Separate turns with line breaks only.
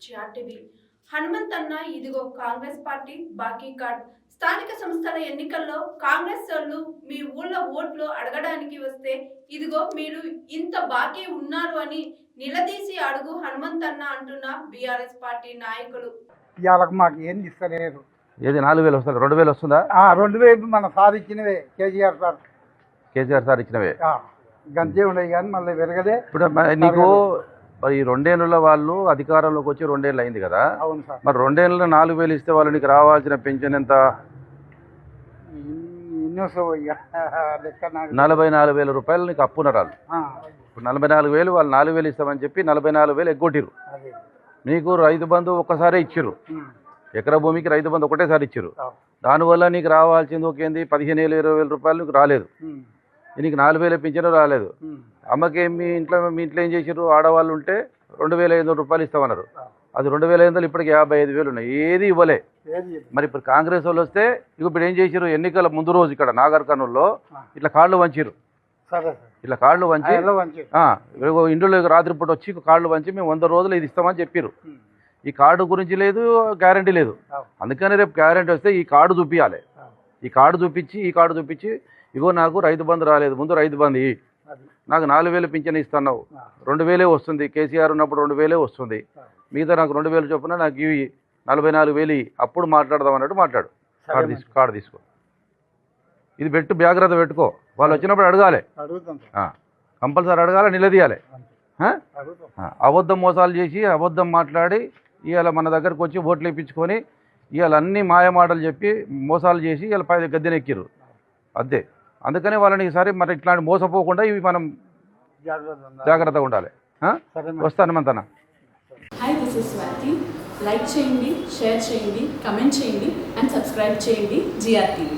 TV Hanumanth అన్న ఇదిగో Congress party బాకీ కార్డ్. స్థానిక సంస్థల ఎన్నికల్లో కాంగ్రెస్ వాళ్ళు మీ ఊళ్ళో ఓట్లు అడగడానికి వస్తే ఇదిగో మీరు ఇంత బాకీ ఉన్నారు అని నిలదీసి అడుగు హనుమంత్ అన్న అంటున్న బీఆర్ఎస్ పార్టీ నాయకులు.
ఇవాళ మాకు ఏం ఇస్తలేరు.
ఏది నాలుగు వేలు వస్తుంది? రెండు వేలు వస్తుందా?
ఆ, రెండు వేలు మన సార్ ఇచ్చినవే కేజీఆర్ సార్.
కేసీఆర్ సార్ ఇచ్చినవే?
ఆ, గంతే ఉన్నాయి కానీ మళ్ళీ పెరగలే.
ఇప్పుడు నీకు మరి ఈ రెండేళ్ళ వాళ్ళు అధికారంలోకి వచ్చి రెండేళ్ళు అయింది కదా?
అవును సార్.
మరి రెండేళ్ళలో నాలుగు వేలు ఇస్తే వాళ్ళు నీకు రావాల్సిన పెన్షన్ ఎంత? నలభై నాలుగు వేల రూపాయలు నీకు అప్పున్నారు వాళ్ళు. ఇప్పుడు నలభై నాలుగు వేలు వాళ్ళు నాలుగు వేలు ఇస్తామని చెప్పి నలభై నాలుగు వేలు ఎగ్గొట్టిరు నీకు రైతు బంధు ఒక్కసారే ఇచ్చిర్రు.
ఉమ్,
ఎకరా భూమికి రైతు బంధు ఒకటేసారి ఇచ్చిర్రు.
ఆ,
దానివల్ల నీకు రావాల్సింది ఒకేంది పదిహేను వేలు ఇరవై వేల రూపాయలు నీకు రాలేదు. నీకు నాలుగు వేలు పింఛను రాలేదు. అమ్మకి మీ ఇంట్లో మీ ఇంట్లో ఏం చేసారు ఆడవాళ్ళు ఉంటే రెండు వేల ఐదు వందల రూపాయలు ఇస్తామన్నారు. అది రెండు వేల ఐదు వందలు ఇప్పటికి యాభై ఐదు వేలు ఉన్నాయి. ఏది ఇవ్వలే? మరి ఇప్పుడు కాంగ్రెస్ వాళ్ళు వస్తే ఇక ఇప్పుడు ఏం చేసారు ఎన్నికల ముందు రోజు ఇక్కడ నాగర్ కర్నూల్లో ఇట్లా కార్డులు వంచిరు ఇట్లా కార్డులు వంచి ఇంట్లో రాత్రిపూట వచ్చి కార్డులు వంచి మేము వంద రోజులు ఇది ఇస్తామని చెప్పారు ఈ కార్డు గురించి లేదు గ్యారంటీ లేదు. అందుకని రేపు గ్యారంటీ వస్తే ఈ కార్డు చూపించాలి ఈ కార్డు చూపించి ఈ కార్డు చూపించి ఇగో నాకు రైతు బంధు రాలేదు. ముందు రైతు బంధు నాకు నాలుగు వేలు పింఛన్ ఇస్తున్నావు. రెండు వేలే వస్తుంది. కేసీఆర్ ఉన్నప్పుడు రెండు వేలే వస్తుంది. మిగతా నాకు రెండు వేలు చొప్పున నాకు ఇవి నలభై నాలుగు వేలు. అప్పుడు మాట్లాడదాం అన్నట్టు మాట్లాడు. కార్డు తీసుకో కార్డు తీసుకో. ఇది పెట్టు జాగ్రత్త పెట్టుకో. వాళ్ళు వచ్చినప్పుడు అడగాలి. కంపల్సరీ అడగాలి నిలదీయాలి? అబద్ధం మోసాలు చేసి అబద్ధం మాట్లాడి ఇవాళ మన దగ్గరకు వచ్చి ఓట్లు ఇప్పించుకొని ఇవాళ అన్ని మాయమాటలు చెప్పి మోసాలు చేసి ఇవాళ పై గద్దెనెక్కిర్రు. అదే అందుకని వాళ్ళని ఈసారి మరి ఇట్లాంటి మోసపోకుండా ఇవి మనం. జాగ్రత్తగా ఉండాలి. వస్తాను మంతన.
Hi this is Swathi like చేయండి షేర్ చేయండి కమెంట్ చేయండి అండ్ సబ్స్క్రైబ్ చేయండి జిఆర్ టీవీ